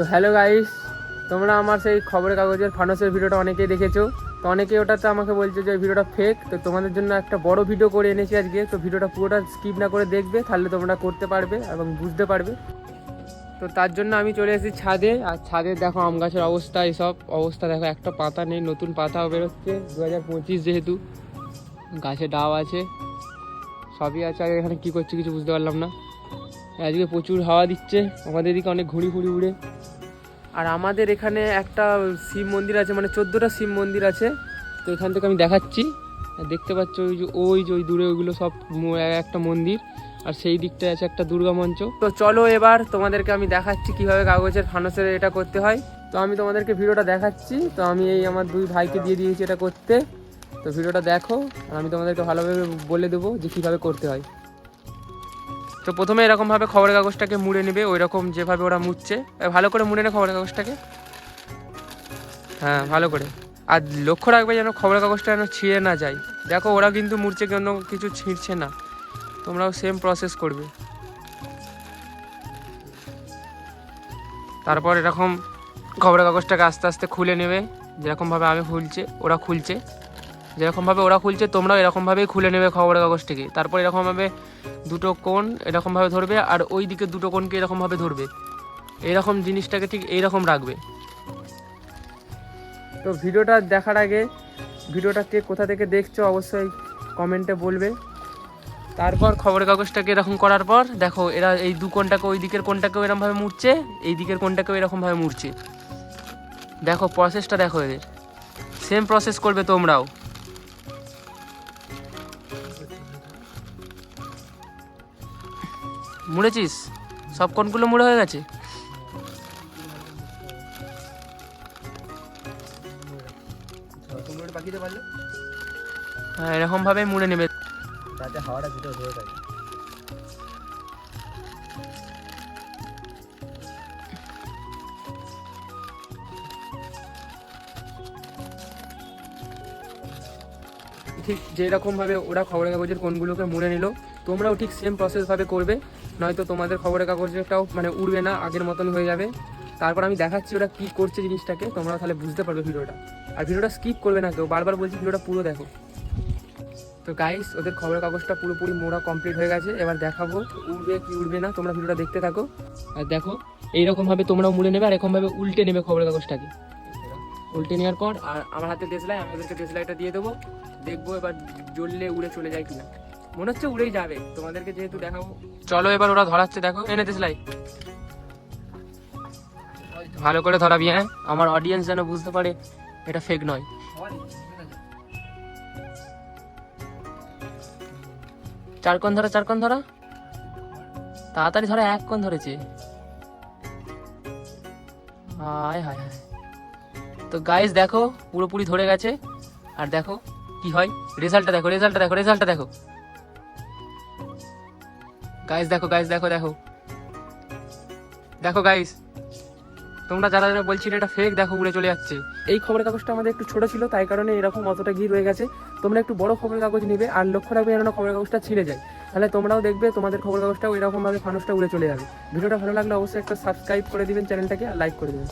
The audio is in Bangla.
তো হ্যালো গাইস তোমরা আমার সেই খবরের কাগজের ফানসের ভিডিওটা অনেকেই দেখেছ। তো অনেকেই ওটাতে আমাকে বলছে যে ভিডিওটা ফেক তো তোমাদের জন্য একটা বড় ভিডিও করে এনেছি আজকে। তো ভিডিওটা পুরোটা স্কিপ না করে দেখবে, তাহলে তোমরা করতে পারবে এবং বুঝতে পারবে। তো তার জন্য আমি চলে এসেছি ছাদে। আর ছাদে দেখো আম গাছের অবস্থা এইসব অবস্থা দেখো, একটা পাতা নেই, নতুন পাতাও বেরোচ্ছে। দু হাজার পঁচিশ যেহেতু গাছে ডাব আছে, সবই আছে। আর এখানে কী করছে কিছু বুঝতে পারলাম না। আজকে প্রচুর হাওয়া দিচ্ছে আমাদের এদিকে অনেক ঘুড়ি ফুড়ি উড়ে। আর আমাদের এখানে একটা শিব মন্দির আছে মানে চোদ্দোটা শিব মন্দির আছে। তো এখান থেকে আমি দেখাচ্ছি দেখতে পাচ্ছ ওই যে ওই যে ওই দূরে ওইগুলো সব একটা মন্দির আর সেই দিকটায় আছে একটা দুর্গা মঞ্চ। তো চলো এবার তোমাদেরকে আমি দেখাচ্ছি কীভাবে কাগজের ফানসের এটা করতে হয়। তো আমি তোমাদেরকে ভিডিওটা দেখাচ্ছি তো আমি এই আমার দুই ভাইকে দিয়ে দিয়েছি এটা করতে। তো ভিডিওটা দেখো আর আমি তোমাদেরকে ভালোভাবে বলে দেবো যে কীভাবে করতে হয়। তো প্রথমে এরকমভাবে খবরের কাগজটাকে মুড়ে নেবে ওই রকম যেভাবে ওরা মুড়ছে ভালো করে মুড়ে নে খবরের কাগজটাকে হ্যাঁ ভালো করে। আর লক্ষ্য রাখবে যেন খবরের কাগজটা যেন ছিঁড়ে না যায়। দেখো, ওরা কিন্তু মুড়ছে, কেন কিছু ছিঁড়ছে না। তোমরাও সেম প্রসেস করবে। তারপর এরকম খবরের কাগজটাকে আস্তে আস্তে খুলে নেবে, যেরকমভাবে আমি খুলছে, ওরা খুলছে। যেরকমভাবে ওরা খুলছে, তোমরাও এরকমভাবেই খুলে নেবে খবরের কাগজটাকে তারপর এরকমভাবে দুটো কোণ এরকমভাবে ধরবে আর ওই দিকে দুটো কোণকে এরকমভাবে ধরবে। এইরকম জিনিসটাকে ঠিক এইরকম রাখবে। তো ভিডিওটা দেখার আগে ভিডিওটা কে কোথা থেকে দেখছ অবশ্যই কমেন্টে বলবে। তারপর খবরের কাগজটাকে এরকম করার পর দেখো, এরা এই দু কোণটাকে ওই দিকের কোণটাকেও এরকমভাবে মুড়ছে, এই দিকের কোণটাকেও এরকমভাবে মুড়ছে। দেখো প্রসেসটা দেখো এদের। সেম প্রসেস করবে তোমরাও। মুড়েছিস? সব কোনগুলো মুড়ে হয়ে গেছে? হ্যাঁ এরকম ভাবে মুড়ে নেবে। তাতে হাওয়াটা ভিতরে ধরে থাকে। ঠিক যেরকম ভাবে ওরা খবরের কাগজের কোনগুলোকে মুড়ে নিল, তোমরাও ঠিক সেম প্রসেস ভাবে করবে, নয়তো তোমাদের খবরের কাগজটাও মানে উড়বে না, আগের মতন হয়ে যাবে। তারপর আমি দেখাচ্ছি ওরা কি করছে জিনিসটাকে তোমরা তাহলে বুঝতে পারবে ভিডিওটা। আর ভিডিওটা স্কিপ করবে না কেউ, বারবার বলছি ভিডিওটা পুরো দেখো। তো গাইস ওদের খবরের কাগজটা পুরোপুরি মোড়া কমপ্লিট হয়ে গেছে, এবার দেখাবো উড়বে কি উড়বে না, তোমরা ভিডিওটা দেখতে থাকো। আর দেখো, এইরকম ভাবে তোমরাও মুড়ে নেবে আর এরকমভাবে উল্টে নেবে খবরের কাগজটাকে। উল্টে নেওয়ার পর আর আমার হাতে দেশলাই আমি ওদেরকে দেশলাইটা দিয়ে দেবো। দেখব এবার জ্বললে উড়ে চলে যায় কিনা। মনে হচ্ছে উড়েই যাবে। তোমাদেরকে যেহেতু দেখাবো। চলো এবার ওরা ধরাচ্ছে, দেখো। এনে দেশলাই ভালো করে ধরাবি হ্যাঁ? আমার অডিয়েন্স যেন বুঝতে পারে, এটা ফেক নয়। চার কোণ ধরা, চার কোণ ধরা। তাড়াতাড়ি ধরা, এক কোণ ধরেছে। হায় হায় হায়। তো গাইস দেখো, পুরোপুরি ধরে গেছে। আর দেখো, কি হয়? রেজাল্টটা দেখো রেজাল্টটা দেখো রেজাল্টটা দেখো। গাইস দেখো গাইস দেখো দেখো। দেখো গাইস তোমরা যারা যারা বলছিলে এটা ফেক দেখো, উড়ে চলে যাচ্ছে। এই খবরের কাগজটা আমাদের একটু ছোট ছিল, তাই কারণে এরকম অতটা ঘি রয়ে গেছে। তোমরা একটু বড় খবরের কাগজ নেবে, আর লক্ষ্য রাখবে যেন খবরের কাগজটা ছিঁড়ে যায়। তাহলে তোমরাও দেখবে তোমাদের খবরের কাগজটাও এরকম ভাবে ফানুসটা উড়ে চলে যাবে। ভিডিওটা ভালো লাগলে অবশ্যই একটা সাবস্ক্রাইব করে দিবেন চ্যানেলটাকে, আর লাইক করে দেবেন।